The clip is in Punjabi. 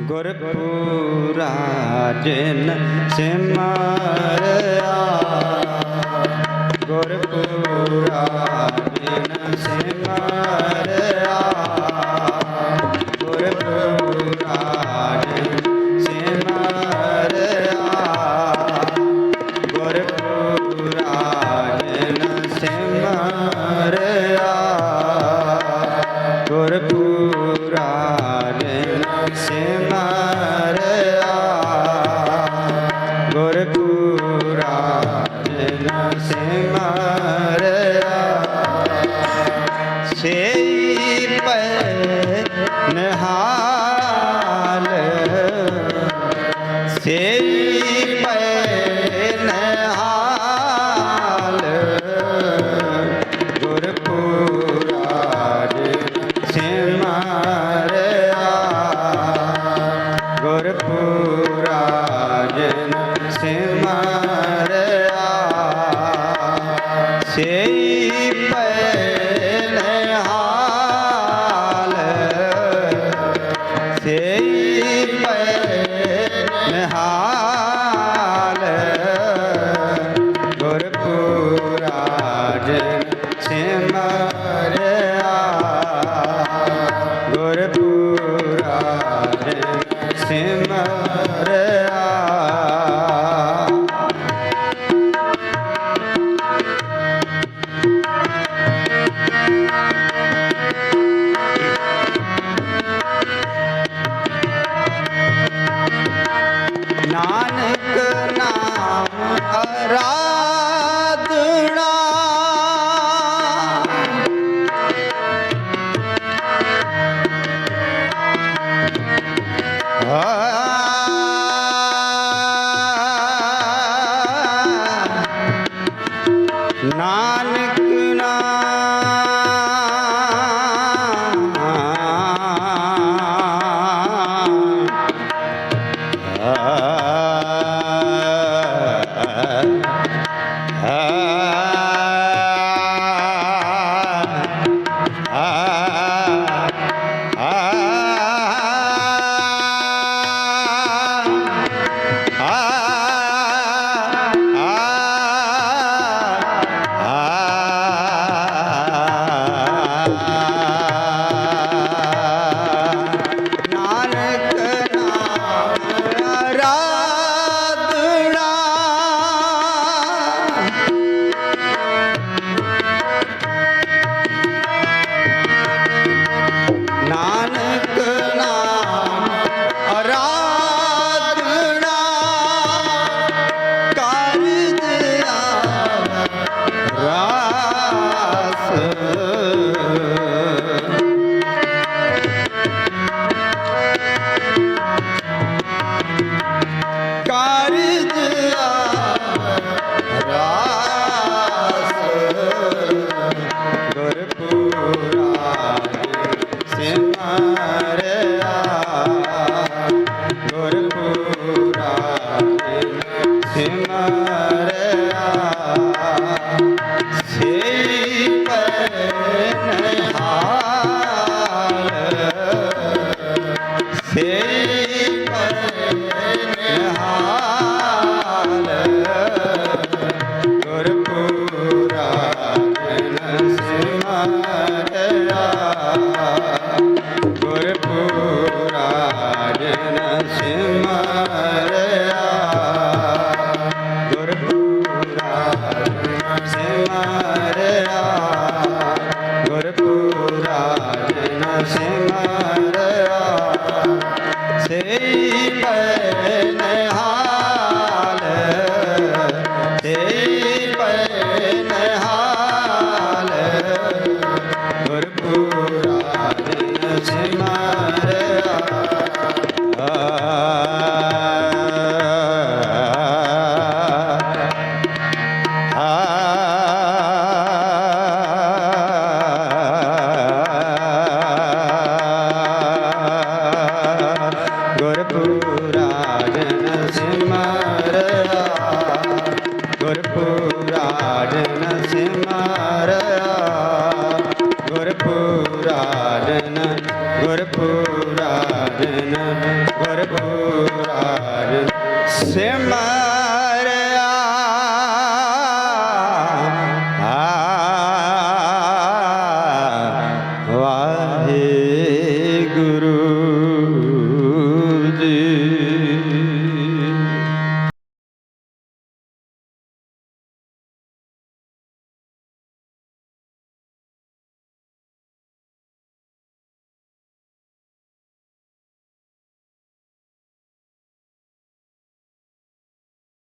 ਗੁਰ ਪੂਰਾ ਜਿਨ ਸਿਮਰਿਆ। ਗੁਰ ਪੂਰਾ निहार ਭਜਨ ਸਿਮਰਿਆ ਗੁਰ ਪੂਰਾ ਰੇ ਸਿਮਰਿਆ ਨਾਨਕ नान ह ਸਿਜਿਆ ਰਾ ਚਰਨ ਸਿਮਰਿਆ